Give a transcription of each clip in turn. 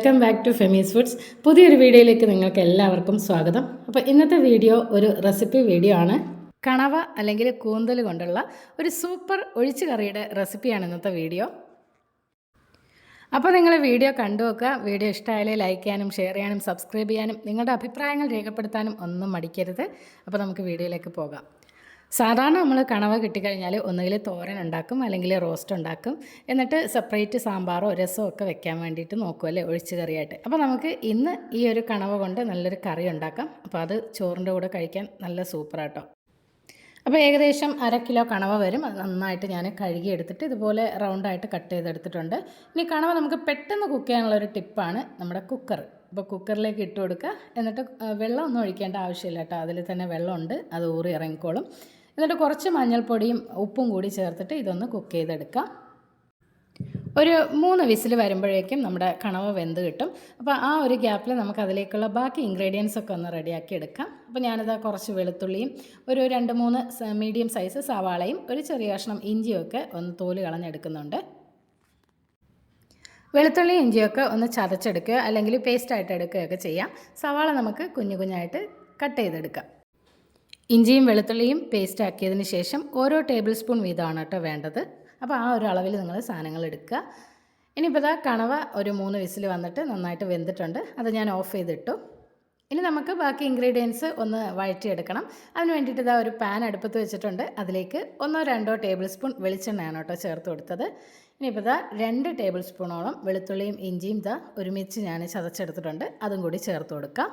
Welcome back to Femy's foods പുതിയൊരു വീഡിയോയിലേക്ക് നിങ്ങൾക്ക് എല്ലാവർക്കും സ്വാഗതം. അപ്പോൾ ഇന്നത്തെ വീഡിയോ ഒരു റെസിപ്പി വീഡിയോ ആണ്. കണവ അല്ലെങ്കിൽ കൂന്തൽ കൊണ്ടുള്ള ഒരു സൂപ്പർ ഒഴിച്ചു കറിയുടെ റെസിപ്പിയാണ് ഇന്നത്തെ വീഡിയോ. അപ്പോൾ നിങ്ങൾ വീഡിയോ കണ്ടു നോക്കുക. വീഡിയോ ഇഷ്ടമായാലേ ലൈക്ക് ചെയ്യാനും ഷെയർ ചെയ്യാനും സബ്സ്ക്രൈബ് ചെയ്യാനും നിങ്ങളുടെ അഭിപ്രായങ്ങൾ രേഖപ്പെടുത്താനും ഒന്നും മടിക്കരുത്. അപ്പോൾ നമുക്ക് വീഡിയോയിലേക്ക് പോകാം. സാധാരണ നമ്മൾ കണവ കിട്ടിക്കഴിഞ്ഞാൽ ഒന്നുകിൽ തോരൻ ഉണ്ടാക്കും അല്ലെങ്കിൽ റോസ്റ്റ് ഉണ്ടാക്കും. എന്നിട്ട് സെപ്പറേറ്റ് സാമ്പാറോ രസമോ ഒക്കെ വെക്കാൻ വേണ്ടിയിട്ട് നോക്കും അല്ലേ ഒഴിച്ച് കറിയായിട്ട്. അപ്പോൾ നമുക്ക് ഇന്ന് ഈ ഒരു കണവ കൊണ്ട് നല്ലൊരു കറി ഉണ്ടാക്കാം. അപ്പോൾ അത് ചോറിന്റെ കൂടെ കഴിക്കാൻ നല്ല സൂപ്പറാട്ടോ അപ്പോൾ ഏകദേശം അര കിലോ കണവ വരും. അത് നന്നായിട്ട് ഞാൻ കഴുകി എടുത്തിട്ട് ഇതുപോലെ റൗണ്ടായിട്ട് കട്ട് ചെയ്തെടുത്തിട്ടുണ്ട്. ഇനി കണവ നമുക്ക് പെട്ടെന്ന് കുക്ക് ചെയ്യാനുള്ള ഒരു ടിപ്പാണ് നമ്മുടെ കുക്കർ അപ്പോൾ കുക്കറിലേക്ക് ഇട്ട് കൊടുക്കുക. എന്നിട്ട് വെള്ളം ഒന്നും ഒഴിക്കേണ്ട ആവശ്യമില്ല കേട്ടോ. അതിൽ തന്നെ വെള്ളമുണ്ട്. അത് ഊറി ഇറങ്ങിക്കോളും. എന്നിട്ട് കുറച്ച് മഞ്ഞൾപ്പൊടിയും ഉപ്പും കൂടി ചേർത്തിട്ട് ഇതൊന്ന് കുക്ക് ചെയ്തെടുക്കാം. ഒരു മൂന്ന് വിസിൽ വരുമ്പോഴേക്കും നമ്മുടെ കണവ വെന്ത് കിട്ടും. അപ്പോൾ ആ ഒരു ഗ്യാപ്പിൽ നമുക്ക് അതിലേക്കുള്ള ബാക്കി ഇൻഗ്രീഡിയൻസ് ഒക്കെ ഒന്ന് റെഡിയാക്കി എടുക്കാം. അപ്പോൾ ഞാനിത് കുറച്ച് വെളുത്തുള്ളിയും ഒരു രണ്ട് മൂന്ന് മീഡിയം സൈസ് സവാളയും ഒരു ചെറിയ കഷ്ണം ഇഞ്ചിയൊക്കെ ഒന്ന് തോൽ കളഞ്ഞെടുക്കുന്നുണ്ട്. വെളുത്തുള്ളി ഇഞ്ചിയൊക്കെ ഒന്ന് ചതച്ചെടുക്കുക അല്ലെങ്കിൽ പേസ്റ്റായിട്ട് എടുക്കുകയൊക്കെ ചെയ്യാം. സവാള നമുക്ക് കുഞ്ഞു കുഞ്ഞായിട്ട് കട്ട് ചെയ്തെടുക്കാം. ഇഞ്ചിയും വെളുത്തുള്ളിയും പേസ്റ്റ് ആക്കിയതിന് ശേഷം ഓരോ ടേബിൾ സ്പൂൺ വീതമാണ് കേട്ടോ വേണ്ടത്. അപ്പോൾ ആ ഒരു അളവിൽ നിങ്ങൾ സാധനങ്ങൾ എടുക്കുക. ഇനിയിപ്പോൾ ഇതാ കണവ ഒരു മൂന്ന് വിസിൽ വന്നിട്ട് നന്നായിട്ട് വെന്തിട്ടുണ്ട്. അത് ഞാൻ ഓഫ് ചെയ്തിട്ടു. ഇനി നമുക്ക് ബാക്കി ഇൻഗ്രീഡിയൻസ് ഒന്ന് വഴറ്റിയെടുക്കണം. അതിന് വേണ്ടിയിട്ട് ഇതാ ഒരു പാൻ അടുപ്പത്ത് വെച്ചിട്ടുണ്ട്. അതിലേക്ക് ഒന്നോ രണ്ടോ ടേബിൾ സ്പൂൺ വെളിച്ചെണ്ണയാണ് കേട്ടോ ചേർത്ത് കൊടുത്തത്. ഇനിയിപ്പോൾ ഇതാ രണ്ട് ടേബിൾ സ്പൂണോളം വെളുത്തുള്ളിയും ഇഞ്ചിയും ഇതാ ഒരുമിച്ച് ഞാൻ ചതച്ചെടുത്തിട്ടുണ്ട്. അതും കൂടി ചേർത്ത് കൊടുക്കാം.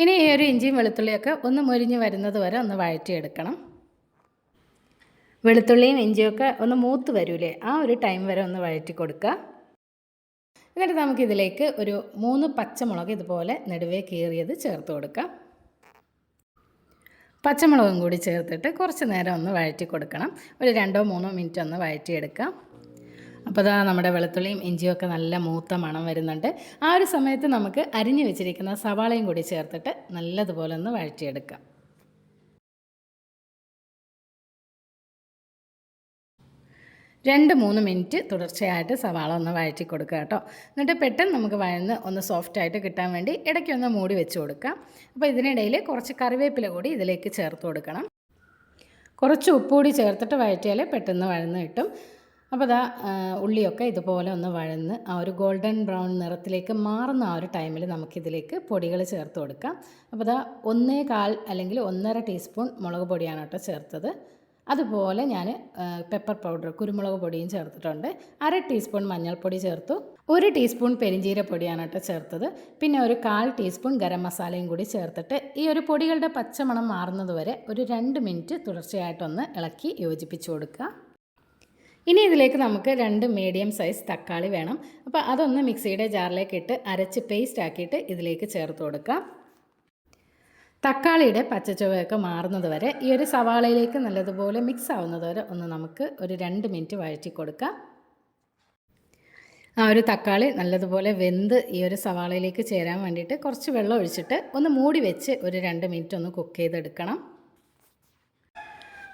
ഇനി ഈ ഒരു ഇഞ്ചിയും വെളുത്തുള്ളിയൊക്കെ ഒന്ന് മുരിഞ്ഞ് വരുന്നത് വരെ ഒന്ന് വഴറ്റിയെടുക്കണം. വെളുത്തുള്ളിയും ഇഞ്ചിയൊക്കെ ഒന്ന് മൂത്ത് വരൂലേ? ആ ഒരു ടൈം വരെ ഒന്ന് വഴറ്റി കൊടുക്കുക. എന്നിട്ട് നമുക്കിതിലേക്ക് ഒരു മൂന്ന് പച്ചമുളക് ഇതുപോലെ നെടുവേ കീറിയത് ചേർത്ത് കൊടുക്കാം പച്ചമുളകും കൂടി ചേർത്തിട്ട് കുറച്ച് നേരം ഒന്ന് വഴറ്റി കൊടുക്കണം. ഒരു രണ്ടോ മൂന്നോ മിനിറ്റ് ഒന്ന് വഴറ്റിയെടുക്കാം അപ്പോൾ അതാ നമ്മുടെ വെളുത്തുള്ളിയും ഒക്കെ നല്ല മൂത്ത മണം വരുന്നുണ്ട്. ആ ഒരു സമയത്ത് നമുക്ക് അരിഞ്ഞു വെച്ചിരിക്കുന്ന സവാളയും കൂടി ചേർത്തിട്ട് നല്ലതുപോലെ ഒന്ന് വഴറ്റിയെടുക്കാം. രണ്ട് മൂന്ന് മിനിറ്റ് തുടർച്ചയായിട്ട് സവാള ഒന്ന് വഴറ്റി കൊടുക്കുക കേട്ടോ. എന്നിട്ട് പെട്ടെന്ന് നമുക്ക് വഴന്ന് ഒന്ന് സോഫ്റ്റ് ആയിട്ട് കിട്ടാൻ വേണ്ടി ഇടയ്ക്ക് ഒന്ന് മൂടി വെച്ച് കൊടുക്കാം. അപ്പോൾ ഇതിനിടയിൽ കുറച്ച് കറിവേപ്പില കൂടി ഇതിലേക്ക് ചേർത്ത് കൊടുക്കണം. കുറച്ച് ഉപ്പ് കൂടി ചേർത്തിട്ട് വഴറ്റിയാൽ പെട്ടെന്ന് വഴന്ന് കിട്ടും. അപ്പോൾ അതാ ഉള്ളിയൊക്കെ ഇതുപോലെ ഒന്ന് വഴന്ന് ആ ഒരു ഗോൾഡൻ ബ്രൗൺ നിറത്തിലേക്ക് മാറുന്ന ആ ഒരു ടൈമിൽ നമുക്കിതിലേക്ക് പൊടികൾ ചേർത്ത് കൊടുക്കാം. അപ്പോൾ അതാ ഒന്നേ കാൽ അല്ലെങ്കിൽ ഒന്നര ടീസ്പൂൺ മുളക് പൊടിയാണ് കേട്ടോ ചേർത്തത്. അതുപോലെ ഞാൻ പെപ്പർ പൗഡർ കുരുമുളക് പൊടിയും ചേർത്തിട്ടുണ്ട്. അര ടീസ്പൂൺ മഞ്ഞൾപ്പൊടി ചേർത്തു. ഒരു ടീസ്പൂൺ പെരിഞ്ചീരപ്പൊടിയാണ് കേട്ടോ ചേർത്തത്. പിന്നെ ഒരു കാൽ ടീസ്പൂൺ ഗരം മസാലയും കൂടി ചേർത്തിട്ട് ഈ ഒരു പൊടികളുടെ പച്ചമണം മാറുന്നത് വരെ ഒരു രണ്ട് മിനിറ്റ് തുടർച്ചയായിട്ടൊന്ന് ഇളക്കി യോജിപ്പിച്ച് കൊടുക്കുക. ഇനി ഇതിലേക്ക് നമുക്ക് രണ്ട് മീഡിയം സൈസ് തക്കാളി വേണം. അപ്പോൾ അതൊന്ന് മിക്സിയുടെ ജാറിലേക്ക് ഇട്ട് അരച്ച് പേസ്റ്റ് ആക്കിയിട്ട് ഇതിലേക്ക് ചേർത്ത് കൊടുക്കാം. തക്കാളിയുടെ പച്ചച്ചുവയൊക്കെ മാറുന്നത് വരെ ഈ ഒരു സവാളയിലേക്ക് നല്ലതുപോലെ മിക്സ് ആവുന്നത് വരെ ഒന്ന് നമുക്ക് ഒരു രണ്ട് മിനിറ്റ് വഴറ്റി കൊടുക്കാം. ആ ഒരു തക്കാളി നല്ലതുപോലെ വെന്ത് ഈ ഒരു സവാളയിലേക്ക് ചേരാൻ വേണ്ടിയിട്ട് കുറച്ച് വെള്ളം ഒഴിച്ചിട്ട് ഒന്ന് മൂടി വെച്ച് ഒരു രണ്ട് മിനിറ്റ് ഒന്ന് കുക്ക് ചെയ്തെടുക്കണം.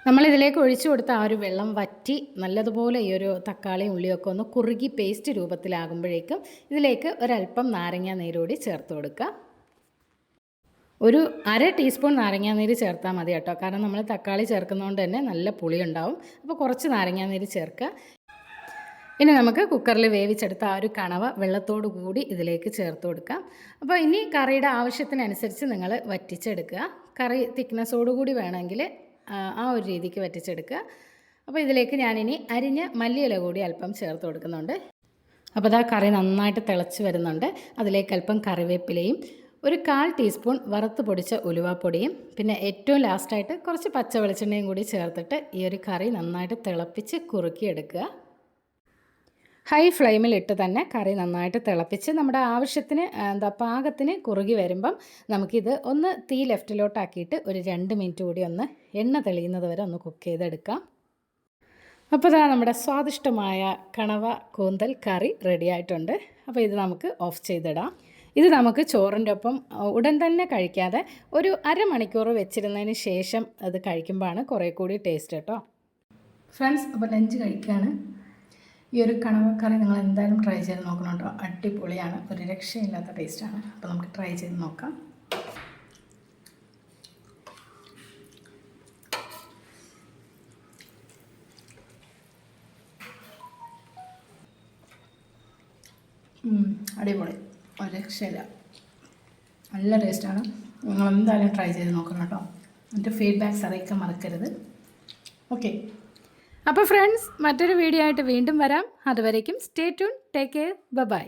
നമ്മളിതിലേക്ക് ഒഴിച്ചു കൊടുത്ത ആ ഒരു വെള്ളം വറ്റി നല്ലതുപോലെ ഈ ഒരു തക്കാളിയും ഉള്ളിയൊക്കെ ഒന്ന് കുറുകി പേസ്റ്റ് രൂപത്തിലാകുമ്പോഴേക്കും ഇതിലേക്ക് ഒരല്പം നാരങ്ങ നീരോടി ചേർത്ത് കൊടുക്കുക. ഒരു അര ടീസ്പൂൺ നാരങ്ങാനീര് ചേർത്താൽ മതി കേട്ടോ. കാരണം നമ്മൾ തക്കാളി ചേർക്കുന്നതുകൊണ്ട് തന്നെ നല്ല പുളി ഉണ്ടാവും അപ്പോൾ കുറച്ച് നാരങ്ങാനീര് ചേർക്കുക. ഇനി നമുക്ക് കുക്കറിൽ വേവിച്ചെടുത്ത ആ ഒരു കണവ വെള്ളത്തോടു കൂടി ഇതിലേക്ക് ചേർത്ത് കൊടുക്കാം. അപ്പോൾ ഇനി കറിയുടെ ആവശ്യത്തിനനുസരിച്ച് നിങ്ങൾ വറ്റിച്ചെടുക്കുക. കറി തിക്നെസ്സോടുകൂടി വേണമെങ്കിൽ ആ ഒരു രീതിക്ക് വറ്റിച്ചെടുക്കുക. അപ്പോൾ ഇതിലേക്ക് ഞാനിനി അരിഞ്ഞ മല്ലിയില കൂടി അല്പം ചേർത്ത് കൊടുക്കുന്നുണ്ട്. അപ്പോൾ അതാ കറി നന്നായിട്ട് തിളച്ച് വരുന്നുണ്ട്. അതിലേക്ക് അല്പം കറിവേപ്പിലയും ഒരു കാൽ ടീസ്പൂൺ വറുത്ത് പൊടിച്ച ഉലുവാപ്പൊടിയും പിന്നെ ഏറ്റവും ലാസ്റ്റായിട്ട് കുറച്ച് പച്ച വെളിച്ചെണ്ണയും കൂടി ചേർത്തിട്ട് ഈ ഒരു കറി നന്നായിട്ട് തിളപ്പിച്ച് കുറുക്കിയെടുക്കുക. ഹൈ ഫ്ലെയിമിലിട്ട് തന്നെ കറി നന്നായിട്ട് തിളപ്പിച്ച് നമ്മുടെ ആവശ്യത്തിന് എന്താ പാകത്തിന് കുറുകി വരുമ്പം നമുക്കിത് ഒന്ന് തീ ലെഫ്റ്റിലോട്ടാക്കിയിട്ട് ഒരു രണ്ട് മിനിറ്റ് കൂടി ഒന്ന് എണ്ണ തെളിയുന്നത് വരെ ഒന്ന് കുക്ക് ചെയ്തെടുക്കാം. അപ്പോൾ ഇതാ നമ്മുടെ സ്വാദിഷ്ടമായ കണവ കൂന്തൽ കറി റെഡിയായിട്ടുണ്ട് അപ്പോൾ ഇത് നമുക്ക് ഓഫ് ചെയ്തിടാം. ഇത് നമുക്ക് ചോറിന്റെ ഒപ്പം ഉടൻ തന്നെ കഴിക്കാതെ ഒരു അരമണിക്കൂർ വെച്ചിരുന്നതിന് ശേഷം അത് കഴിക്കുമ്പോഴാണ് കുറേ കൂടി ടേസ്റ്റ് കേട്ടോ. ഫ്രണ്ട്സ് അപ്പോൾ ലഞ്ച് കഴിക്കുകയാണ് ഈ ഒരു കണവക്കറി നിങ്ങൾ എന്തായാലും ട്രൈ ചെയ്ത് നോക്കണം കേട്ടോ അടിപൊളിയാണ്. ഒരു രക്ഷയില്ലാത്ത ടേസ്റ്റാണ് അപ്പോൾ നമുക്ക് ട്രൈ ചെയ്ത് നോക്കാം. അടിപൊളി. ഒരു രക്ഷയില്ല. നല്ല ടേസ്റ്റാണ് നിങ്ങൾ എന്തായാലും ട്രൈ ചെയ്ത് നോക്കണം കേട്ടോ. എന്റെ ഫീഡ്ബാക്ക്സ് അറിയിക്കാൻ മറക്കരുത്. ഓക്കെ അപ്പോൾ ഫ്രണ്ട്സ് മറ്റൊരു വീഡിയോ ആയിട്ട് വീണ്ടും വരാം. അതുവരേക്കും stay tune take care bye